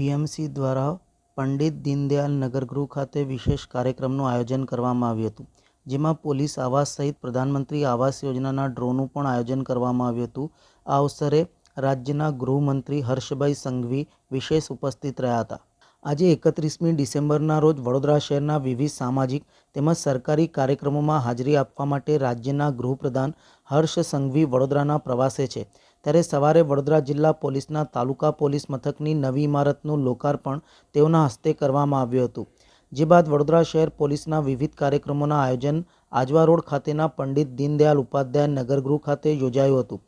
VMC દ્વારા પંડિત દીનદયાલ નગરગૃહ ખાતે વિશેષ કાર્યક્રમનું આયોજન કરવામાં આવ્યું હતું, જેમાં પોલીસ આવાસ સહિત પ્રધાનમંત્રી આવાસ યોજનાના ડ્રોનું પણ આયોજન કરવામાં આવ્યું હતું. આ અવસરે રાજ્યના ગૃહમંત્રી હર્ષભાઈ સંઘવી વિશેષ ઉપસ્થિત રહ્યા હતા. આજે એકત્રીસમી ડિસેમ્બરના રોજ વડોદરા શહેરના વિવિધ સામાજિક તેમજ સરકારી કાર્યક્રમોમાં હાજરી આપવા માટે રાજ્યના ગૃહપ્રધાન હર્ષ સંઘવી વડોદરાના પ્રવાસે છે. ત્યારે સવારે વડોદરા જિલ્લા પોલીસના તાલુકા પોલીસ મથકની નવી ઇમારતનું લોકાર્પણ તેઓના હસ્તે કરવામાં આવ્યું હતું. જે બાદ વડોદરા શહેર પોલીસના વિવિધ કાર્યક્રમોના આયોજન આજવા રોડ ખાતેના પંડિત દીનદયાલ ઉપાધ્યાય નગરગૃહ ખાતે યોજાયું હતું.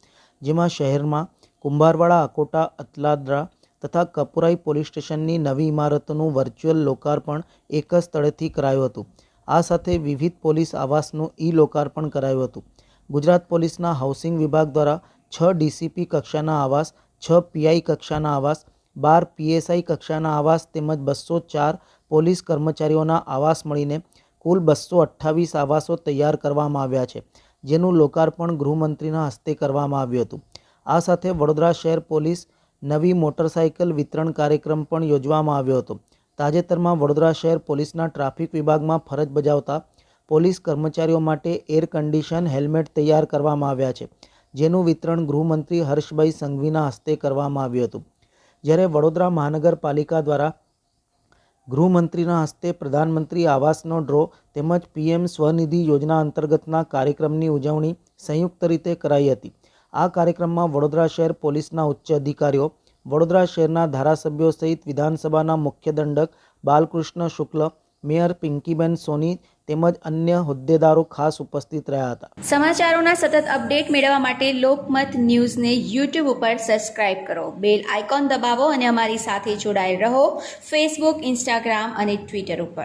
જેમાં શહેરમાં કુંભારવાડા, અકોટા, અતલાદરા તથા કપુરાઈ પોલીસ સ્ટેશનની નવી ઇમારતોનું વર્ચ્યુઅલ લોકાર્પણ એક જ સ્થળેથી કરાયું હતું. આ સાથે વિવિધ પોલીસ આવાસનું ઈ લોકાર્પણ કરાયું હતું. ગુજરાત પોલીસના હાઉસિંગ વિભાગ દ્વારા છ ડીસીપી કક્ષાના આવાસ, છ પીઆઈ કક્ષાના આવાસ, બાર પીએસઆઈ કક્ષાના આવાસ તેમજ બસો ચાર પોલીસ કર્મચારીઓના આવાસ મળીને કુલ બસો અઠ્ઠાવીસ આવાસો તૈયાર કરવામાં આવ્યા છે, જેનું લોકાર્પણ ગૃહમંત્રીના હસ્તે કરવામાં આવ્યું હતું. આ સાથે વડોદરા શહેર પોલીસ નવી મોટરસાયકલ વિતરણ કાર્યક્રમ પણ યોજવામાં આવ્યો હતો. તાજેતરમાં વડોદરા શહેર પોલીસના ટ્રાફિક વિભાગમાં ફરજ બજાવતા પોલીસ કર્મચારીઓ માટે એર કન્ડિશન હેલ્મેટ તૈયાર કરવામાં આવ્યા છે, જેનું વિતરણ ગૃહમંત્રી હર્ષભાઈ સંઘવીના હસ્તે કરવામાં આવ્યું હતું. જ્યારે વડોદરા મહાનગરપાલિકા દ્વારા ગૃહમંત્રીના હસ્તે પ્રધાનમંત્રી આવાસનો ડ્રો તેમજ પીએમ સ્વનિધિ યોજના અંતર્ગતના કાર્યક્રમની ઉજવણી સંયુક્ત રીતે કરાઈ હતી. આ કાર્યક્રમમાં વડોદરા શહેર પોલીસના ઉચ્ચ અધિકારીઓ, વડોદરા શહેરના ધારાસભ્યો સહિત વિધાનસભાના મુખ્ય દંડક બાલકૃષ્ણ શુક્લ, મેયર પિંકીબેન સોની તેમજ અન્ય હોદ્દેદારો ખાસ ઉપસ્થિત રહ્યા હતા. સમાચારોના સતત અપડેટ મેળવવા માટે લોકમત ન્યૂઝને યુટ્યુબ ઉપર સબસ્ક્રાઇબ કરો. બેલ આઇકોન દબાવો અને અમારી સાથે જોડાયેલ રહો ફેસબુક, ઇન્સ્ટાગ્રામ અને ટ્વિટર ઉપર.